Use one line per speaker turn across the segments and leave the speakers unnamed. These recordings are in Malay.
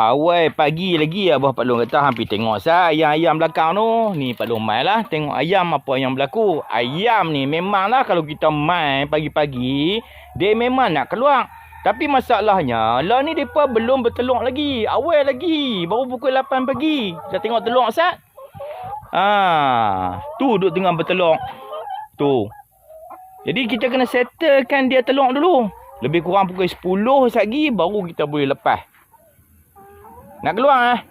Awal pagi lagi Abah Pak Long kata hampir tengok sah ayam-ayam belakang tu. Ni Pak Long mai lah tengok ayam apa yang berlaku. Ayam ni memanglah kalau kita mai pagi-pagi dia memang nak keluar. Tapi masalahnya lah ni depa belum bertelur lagi. Awal lagi. Baru pukul 8 pagi. Dah tengok telur sat. Ah, tu duk tengah bertelur. Tu. Jadi kita kena settlekan dia telur dulu. Lebih kurang pukul 10 lagi baru kita boleh lepas. Nak keluar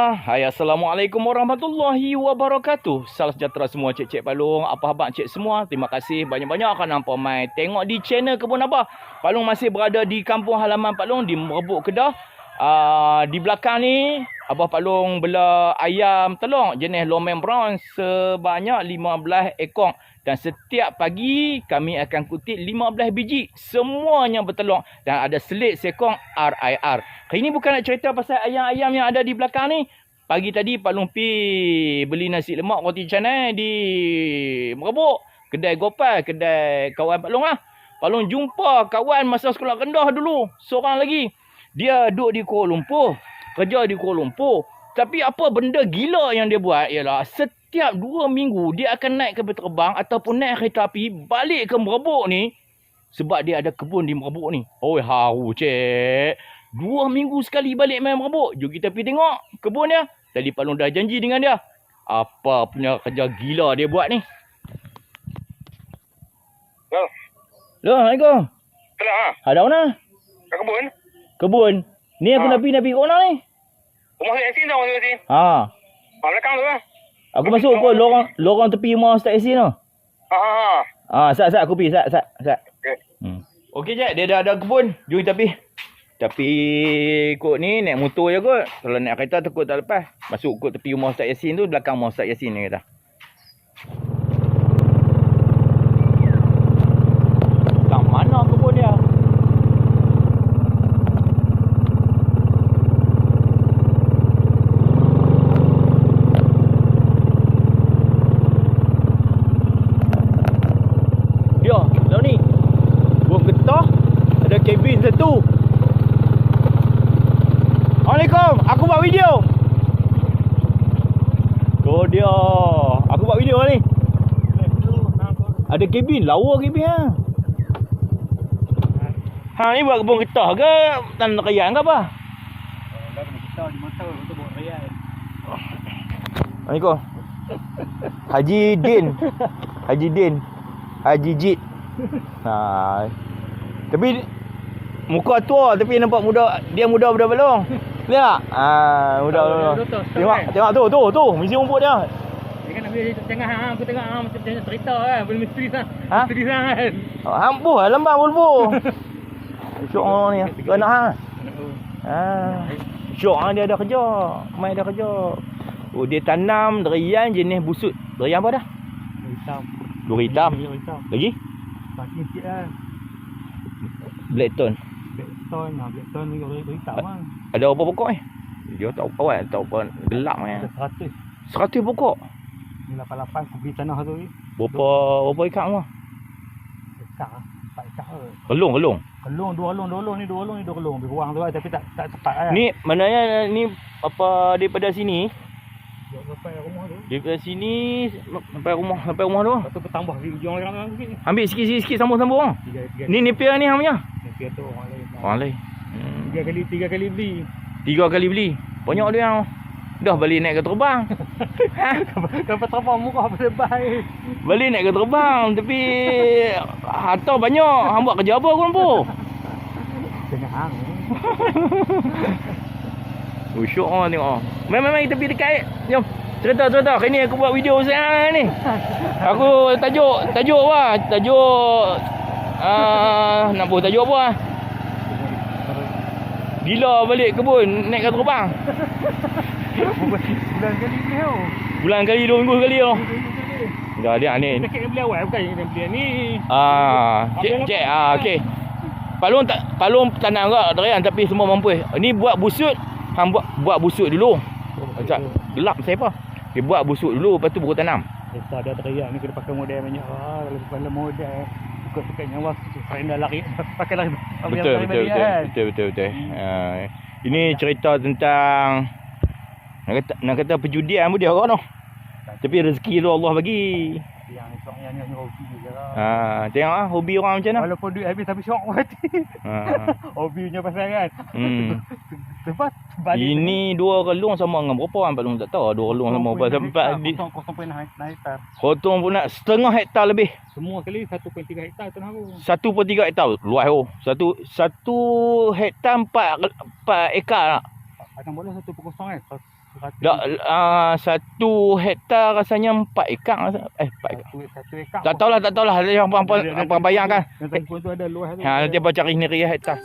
Hai Assalamualaikum warahmatullahi wabarakatuh. Salam sejahtera semua cik-cik Palung. Apa khabar cik semua? Terima kasih banyak-banyak kan hampa mai tengok di channel Kebun Abah. Palung masih berada di kampung halaman Palung di Merebuk Kedah. Uh, di belakang ni Abah Palung bela ayam telur jenis Lomen Brown sebanyak 15 ekor dan setiap pagi kami akan kutip 15 biji semuanya bertelur dan ada selit sekong RIR. Kali ni bukan nak cerita pasal ayam-ayam yang ada di belakang ni. Pagi tadi Pak Long pi beli nasi lemak roti canai di Merebuk. Kedai Gopal, kedai kawan Pak Long lah. Pak Long jumpa kawan masa sekolah rendah dulu. Seorang lagi. Dia duduk di Kuala Lumpur. Kerja di Kuala Lumpur. Tapi apa benda gila yang dia buat ialah setiap dua minggu dia akan naik kereta terbang ataupun naik kereta api balik ke Merebuk ni sebab dia ada kebun di Merebuk ni. Oi haru cik. Dua minggu sekali balik main Merebuk. Jom kita pergi tengok kebun dia. Tadi Pak Long dah janji dengan dia. Apa punya kerja gila dia buat ni.
Hello.
Assalamualaikum.
Kelah ha.
Ada mana?
Kat kebun.
Kebun. Ni aku
Ha.
nak pergi nak pergi ke mana ni?
Rumah saya sini tau rumah sini.
Ha.
Ha belakang tu lah.
Aku masuk ke lorong lorong tepi rumah Ustaz Yasin tu.
Ha ha ha.
Ah, sat sat aku pergi sat sat sat.
Okey.
Hmm. Okey je, dia dah ada kebun. Jom kita pergi. Tapi kot ni naik motor je kot. Kalau naik kereta takut tak lepas. Masuk kot tepi rumah Ustaz Yasin tu belakang rumah Ustaz Yasin ni kata. Kat mana kebun dia? Dia, dah ni. Buat getah. Ada kabin satu. Assalamualaikum. Aku buat video. Tu dia. Aku buat video ni. Kabin. Lawa kabin ha. Ha ni buat kebun getah ke tanam kayan ke apa? Assalamualaikum. Haji Din. Haji Din. Haji Jid. Ha. Tapi muka tua tapi nampak muda dia muda muda belum. Lihat. Ah, muda Tengok, tengok tu, tu, tu, misi rumput dia.
Kan dia tengah hang aku tengok hang macam macam cerita kan belum misteri sah.
Ha?
Misteri sah kan.
Oh, hampu lah lembang bulbu. Syok orang ni. Kau nak hang. Ha. Syok hang dia ada kerja. Mai ada kerja. Oh, dia tanam durian jenis busut. Durian apa dah?
Hitam.
Duri hitam. Lagi?
Pasti sikit lah.
Blackstone.
Blackstone, nah Blackstone ni orang hitam lah.
Ada apa pokok ni? Dia tak kawal, tak apa gelap.
Ada 100.
100 pokok.
Ni 88 aku beli tanah tu ni.
Berapa berapa ikat semua?
Dekat lah. Tak dekat ke.
Kelung, kelung.
Kelung, dua kelung, dua kelung ni, dua kelung ni, dua kelung. Lebih kurang tu lah. Tapi tak tak tepat lah.
Ni maknanya ni apa daripada sini,
sampai rumah tu.
daripada sini sampai rumah sampai rumah tu.
Lepas tu bertambah di ujung lagi sikit.
Ambil sikit-sikit sikit sambung-sambung. Ni nipia ni hang punya.
Ni tu orang lain.
Orang lain. Hmm.
Tiga kali, tiga kali beli.
Tiga kali beli. Banyak dia dah balik naik ke terbang.
Dapat terbang murah pasal baik.
balik naik ke terbang tapi harta banyak. Hang buat kerja apa kau lampu?
Tengah hang.
Oh, syok orang tengok. Mari, mari kita pergi dekat. Jom. Cerita, cerita. Hari ni aku buat video sekarang ni. Aku tajuk, tajuk apa? Tajuk... Uh, nak buat tajuk apa? Gila balik kebun, naik kapal terbang.
Bulan kali ni tau.
Bulan kali, dua minggu sekali oh. Dah dia ni.
Yang beli awal bukan yang beli ni.
Ah, cek cek ah okey. Palung tak palung tak nak agak derian tapi semua mampu. Ni buat busut, hang buat buat busut dulu. Tak gelap saya apa. Dia buat busut dulu lepas tu baru tanam.
Desa dia teriak ni kena pakai model banyak. Ah, kalau pakai model bukan suka nyawa saya dah lari pakai lari.
Betul betul betul. Betul betul betul. Ah, ini cerita tentang nak kata nak kata perjudian pun dia orang tu. Tapi rezeki tu Allah bagi.
Yang esok yang ni hobi je lah.
Ha, tengok ah hobi orang macam mana.
Walaupun duit habis tapi syok mati.
Ha.
Hobinya pasal kan.
Hmm.
Sebab balik
Ini dua relung sama dengan berapa orang Palung tak tahu dua relung sama berapa sampai di
hektar.
Kotong pun nak setengah hektar lebih.
Semua kali 1.3 hektar tanah aku.
Satu per tiga hektar. Luas oh. Satu satu hektar empat empat ekar lah.
Akan boleh 1.0 kan.
Tak, uh, satu hektar rasanya empat ekar. Eh, empat ekar.
Satu, satu ekar.
Tak tahulah, tak tahulah. Ada yang apa apa bayangkan.
Yang telefon tu ada luas tu.
Ha, nanti apa cari sendiri hektar.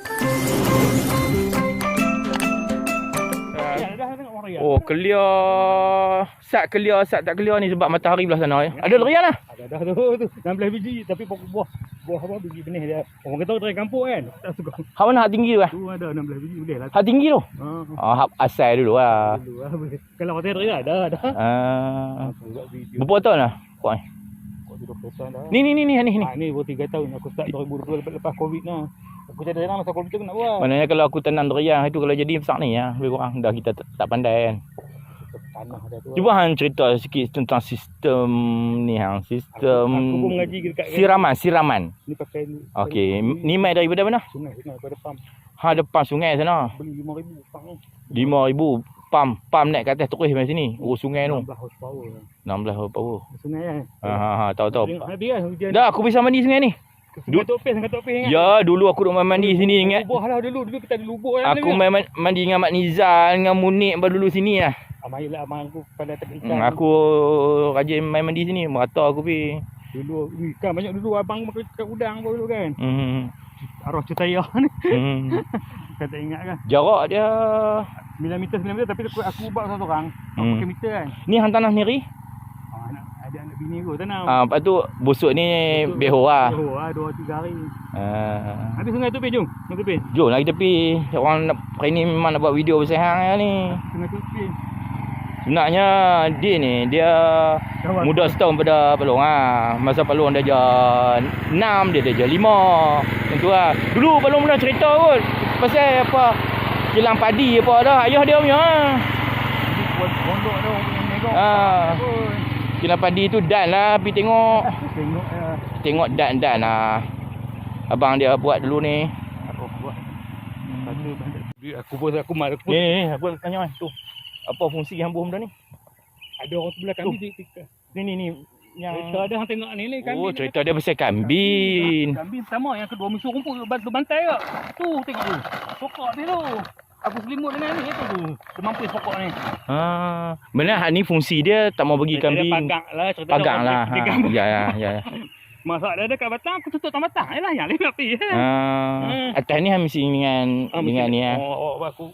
Raya.
Oh, clear. Sat clear, sat tak clear ni sebab matahari belah sana. eh. Ada lerian lah.
Ada dah tu tu. 16 biji tapi pokok buah. Buah apa biji benih dia. Orang kata dari kampung kan. Tak suka.
Hak mana hak tinggi tu eh?
Tu ada 16 biji boleh lah.
Hak tinggi tu.
Ha.
Oh, hak asal dulu lah.
Dulu lah. Kalau kata dari ada ada.
Ah,
video.
berapa tahun lah? Kuat.
Kau tu 20 tahun dah.
Ni ni ni ni ni ni.
Ha, ni baru 3 tahun aku start 2020 lepas, lepas Covid ni. Aku cari dalam masa Covid tu aku nak buat.
Maknanya kalau aku tanam durian itu kalau jadi besar ni ya, lebih kurang dah kita tak, tak pandai kan.
Tanah dah tu.
Cuba hang cerita sikit tentang sistem ni hang, sistem
aku, aku mengaji dekat
siraman, siraman.
ni pakai ni.
Okey, ni mai daripada mana?
Sungai sungai pada pam.
Ha depan sungai sana.
Beli 5000 pam tu.
5000 pam pam naik ke atas terus mai sini. Oh sungai tu.
16 horsepower.
16 horsepower.
Sungai kan.
Ha ha ha tahu tahu.
Kan.
Dah aku bisa mandi sungai ni.
Sungai topis, ingat.
Ya, dulu aku duk main mandi sini ingat.
Lubuk lah dulu, dulu kita ada lubuk kan.
Aku main man- mandi dengan Mak Nizal dengan Munik baru dulu sini lah.
Amai lah abang aku pada ikan.
Hmm, aku rajin main mandi sini, merata aku pi.
Dulu ikan banyak dulu abang makan udang pun dulu kan.
Hmm.
Arwah cetaya ni.
hmm.
Kan tak ingat kan.
Jarak dia
9 meter 9 meter tapi aku, aku buat satu orang.
Hmm.
pakai meter kan.
ni hang tanah sendiri.
Ah, anak, ada anak bini aku tanam.
Ah, lepas tu busuk ni beho lah.
Oh, ah, dua tiga hari.
Ah.
Habis sungai topis jom. Sungai topis.
Jom lagi tepi. Orang nak, hari ni memang nak buat video pasal hang ni.
Sungai topis.
Sebenarnya dia ni, dia
Kawan.
muda setahun pada Palung ah. Masa Palung dia ajar 6, dia dah ajar 5. Macam tu lah. Dulu Palung pernah cerita kot. Pasal apa kilang padi apa dah. Ayah dia punya ah.
Buat pondok tu negok.
Ah. Kilang padi tu dan lah. Pergi tengok.
Tengok ya.
Tengok dan-dan lah. Abang dia buat dulu ni.
Aku buat. Bandar. Aku pun aku mal aku pun.
Ni, aku tanya tu. Apa fungsi buah benda ni?
Ada orang sebelah kami di-
Ni ni ni yang
Cerita ada hang tengok ni ni kambing.
Oh, cerita dia pasal kambing.
Kambing sama yang kedua musuh rumput bantu bantai ke. Tu tengok tu. Pokok dia tu. Aku selimut dengan ni tu tu. Dia mampus pokok ni.
Ha, benar hak ni fungsi dia tak mau bagi
Cerita dia
kambing.
Pagang lah cerita
Pagang
dia.
lah.
Dia
Ha. Ya ya ya.
Masak dia dekat batang aku tutup tang batang. Yalah yang lain nak pergi.
Ha, atas ni hang mesti dengan
Ah,
dengan ni ah.
Oh, oh, aku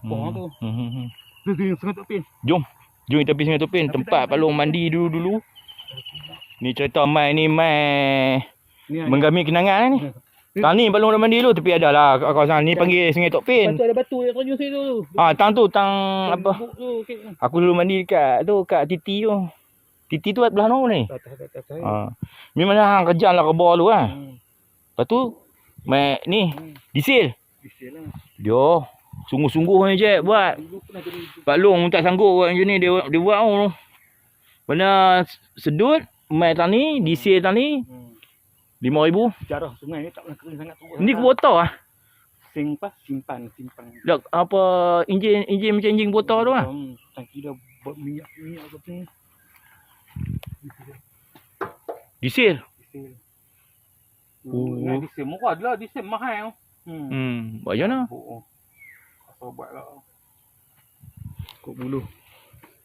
Pokok tu.
Hmm, hmm, hmm.
Tu tu sungai topis.
Jom. Jom kita pergi Sungai Topin tempat Palung mandi dulu-dulu. Ni cerita mai ni mai
Ni
menggami kenangan ni. Tang ni dah mandi dulu tapi ada lah kawasan ni panggil Sungai Topin.
Batu ada batu yang terjun situ tu.
Ah, tang tu tang apa? Aku dulu mandi dekat tu kat Titi tu. Titi tu kat belah mana ni? Ha. Memang hang kejam lah ke bawah tu kan.
Hmm.
Lepas tu mai ni disil.
Bising lah.
Dia sungguh-sungguh ni je buat. Pak Long tak sanggup buat macam ni dia dia buat tu. Mana sedut mai tani, disil tani
hmm.
5000.
Jarah sungai ni tak pernah kering sangat tu.
Ni kuota ah.
Sing apa? Simpan, simpan.
Dak apa enjin enjin macam enjin kuota tu ah.
Hmm, tangki dah buat minyak minyak apa ni.
Disil.
Diesel.
Oh.
Oh, diesel murah lah, diesel mahal. Hmm.
Hmm, buat macam mana?
Oh, oh. Asal buat lah. Kok bulu.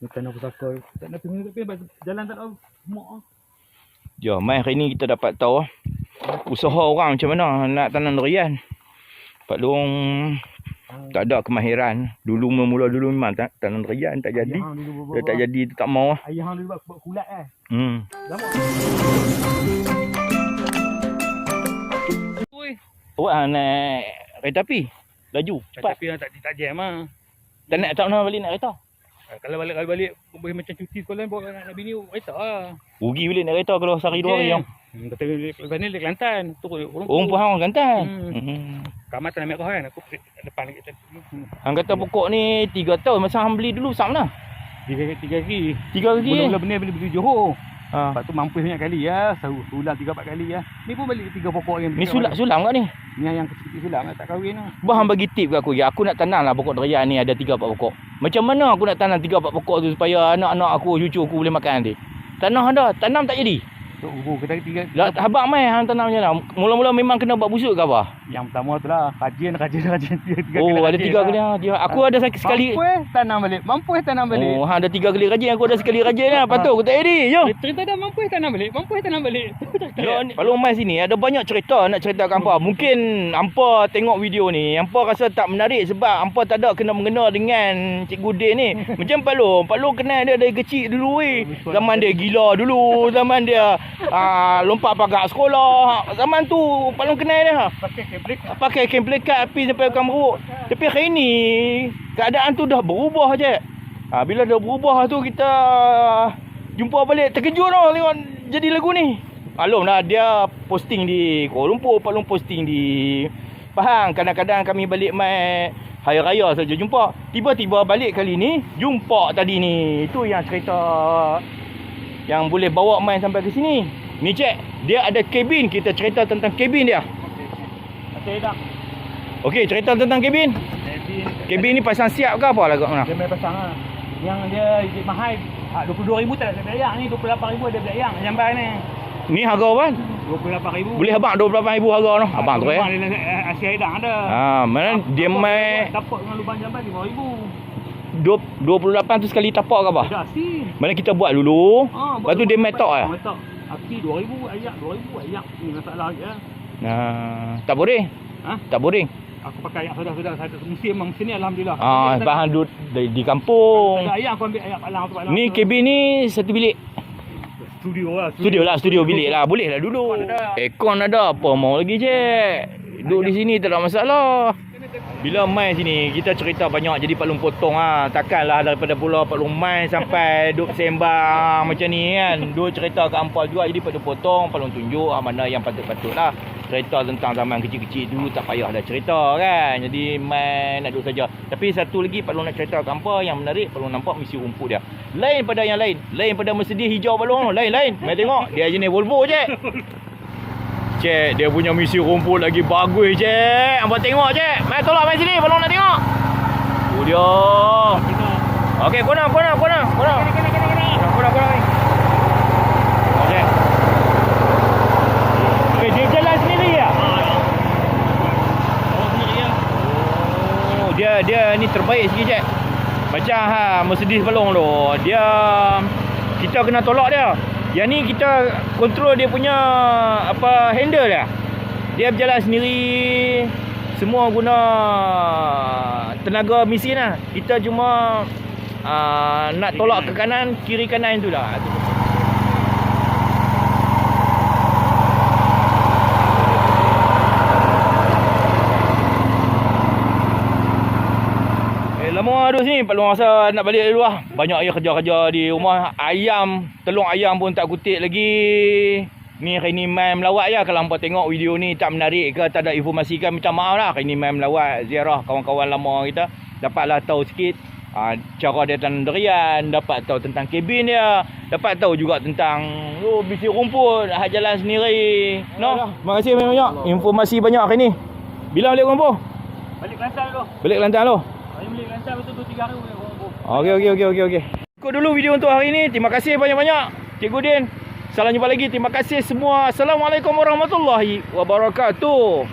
Ni tanah pusaka. Tak nak pergi tapi jalan tak ada mak.
Ya, mai hari ni kita dapat tahu ah, usaha orang macam mana nak tanam durian. Pak Long Tak ada kemahiran. Dulu mula-mula dulu memang tak, tanam durian tak jadi. Dia tak jadi dia tak mau. lah.
Ayah hang dulu buat kulat eh.
Hmm.
Lama. Oi.
Awak ah, naik kereta api. Laju. Cepat.
Tapi tak tak jam ah.
Tak nak tak nak balik nak kereta.
Ah, Kalau balik kalau balik boleh macam cuti sekolah bawa anak, anak bini kereta ah.
Rugi balik nak kereta kalau sehari dua hari yang.
Hmm, kata lepas ni Kelantan. Tu orang
Orang pun hang Kelantan.
Hmm.
Hmm.
Kamar tak nak ambil kau kan. Aku depan lagi. Hmm.
Hang kata pokok ni 3 tahun masa hang beli dulu sat mana?
Tiga tiga hari.
3 hari. eh?
Mula-mula benih beli beli Johor.
Ha.
Lepas tu mampu banyak kali ya. Selalu sulam tiga empat kali ya. Ni pun balik tiga pokok yang
Ni sulam-sulam kat ni.
Ni yang kecil-kecil sulam tak kahwin lah.
Bah hang bagi tip kat aku ya. Aku nak tanam lah pokok durian ni ada 3 4 pokok. Macam mana aku nak tanam 3 4 pokok tu supaya anak-anak aku, cucu aku boleh makan nanti? Tanam dah, tanam tak jadi.
So, uh, kita tiga,
Lah habaq mai hang tanam macam mana? Mula-mula memang kena buat busuk ke apa?
Yang pertama tu lah Kajian, kajian, kajian Tiga, tiga
Oh, ada
kajian
tiga
lah.
kali ha. Dia aku ada sak- sekali.
Mampu eh tanam balik Mampu eh tanam balik
Oh, hang ada tiga kali rajin aku ada sekali rajin lah. Tu aku tak jadi. Yo.
Eh, Cerita dah mampu eh tanam balik Mampu eh tanam balik
Yo, kalau mai sini ada banyak cerita nak cerita kat hampa. Mungkin hampa tengok video ni, hampa rasa tak menarik sebab hampa tak ada kena mengena dengan Cikgu Din ni. Macam Pak Long, Pak Long kenal dia dari kecil dulu weh. Zaman dia gila dulu, zaman dia ah, lompat pagar sekolah. Zaman tu Pak Long kenal dia.
Keblik
Pakai kain pelekat api sampai bukan beruk. Tapi hari ni keadaan tu dah berubah je. Ha, bila dah berubah tu kita jumpa balik terkejut tau tengok jadi lagu ni. Maklum lah dia posting di Kuala Lumpur, Pak posting di Pahang. Kadang-kadang kami balik mai hari raya saja jumpa. Tiba-tiba balik kali ni jumpa tadi ni. Itu yang cerita yang boleh bawa main sampai ke sini. Ni cek, dia ada kabin. Kita cerita tentang kabin dia.
Okey dah
Okey, cerita tentang kabin. Kabin ni pasang siap ke apa lah kat mana?
Dia main pasang lah Yang dia dia mahal ah, RM22,000 tak ada belayang ni RM28,000 ada belayang Jamban ni
Ni harga apa?
RM28,000
Boleh abang 28000 harga tu. Abang tu eh.
Asia Hidang ada
Ha, mana dia main
Tapak dengan lubang jamban RM5,000
dua- 28 tu sekali tapak ke apa?
Dah asin
Mana kita buat dulu.
Ah,
Lepas tu dia main tok eh?
Main tok. Api 2000, ayak 2000, ayak. Ni masalah je.
Nah, tak boring.
Ha?
Tak boring.
Aku pakai ayak sudah-sudah satu musim memang sini alhamdulillah.
Ah,
Tak
bahan duduk di, di kampung.
tak ada ayak aku ambil ayak palang tu palang.
Ni kabin ni satu bilik.
studio lah.
Studio lah, studio bilik lah. Boleh lah dulu.
Aircon ada.
Ada. Apa mau lagi je. Duduk di sini tak ada masalah. Bila main sini, kita cerita banyak jadi Pak Long potong ah. Takkanlah daripada pulau Pak Long main sampai duduk sembang macam ni kan. Dua cerita kat ampal juga jadi Pak Long potong, Pak Long tunjuk ah, mana yang patut-patut lah. Cerita tentang zaman kecil-kecil dulu tak payah dah cerita kan. Jadi main nak duduk saja. Tapi satu lagi Pak Long nak cerita ampal yang menarik, Pak Long nampak misi rumput dia. Lain pada yang lain. Lain pada Mercedes hijau Pak Long. Lain-lain. Mai tengok, dia jenis Volvo je. Cik, dia punya misi rumput lagi bagus, Cik. Hampa tengok, Cik. Mai tolak mai sini, belum nak tengok. Tu dia. Okey, kau nak, kau nak, kau nak, kau nak.
Kena kena kena kena.
Kau nak, kau nak ni. Okey. Okey, dia jalan sendiri ya?
Oh sendiri ya.
Oh, dia dia ni terbaik sikit, Cik. Macam ha Mercedes balong tu. Dia kita kena tolak dia. Yang ni kita kontrol dia punya apa handle dia. Dia berjalan sendiri. Semua guna tenaga mesin lah. Kita cuma uh, nak tolak ke kanan, kiri kanan tu lah. Lama duduk sini. Pak Long rasa nak balik dulu lah. Banyak ayah kerja-kerja di rumah. Ayam, telur ayam pun tak kutik lagi. Ni hari ni main melawat je. Kalau hampa tengok video ni tak menarik ke, tak ada informasi kan, minta maaf lah. Hari ni main melawat, ziarah kawan-kawan lama kita. Dapatlah tahu sikit ha, cara dia tanam durian. Dapat tahu tentang kabin dia. Dapat tahu juga tentang oh, bisi rumput, hak jalan sendiri. No, terima kasih banyak-banyak. Informasi banyak hari ni. Bila balik Lumpur?
Balik Kelantan tu.
Balik Kelantan lu?
Balik Kelantan betul 2 3 hari boleh
Okey okey okey okey okey. Dulu video untuk hari ini. Terima kasih banyak-banyak. Cikgu Din. Salam jumpa lagi. Terima kasih semua. Assalamualaikum warahmatullahi wabarakatuh.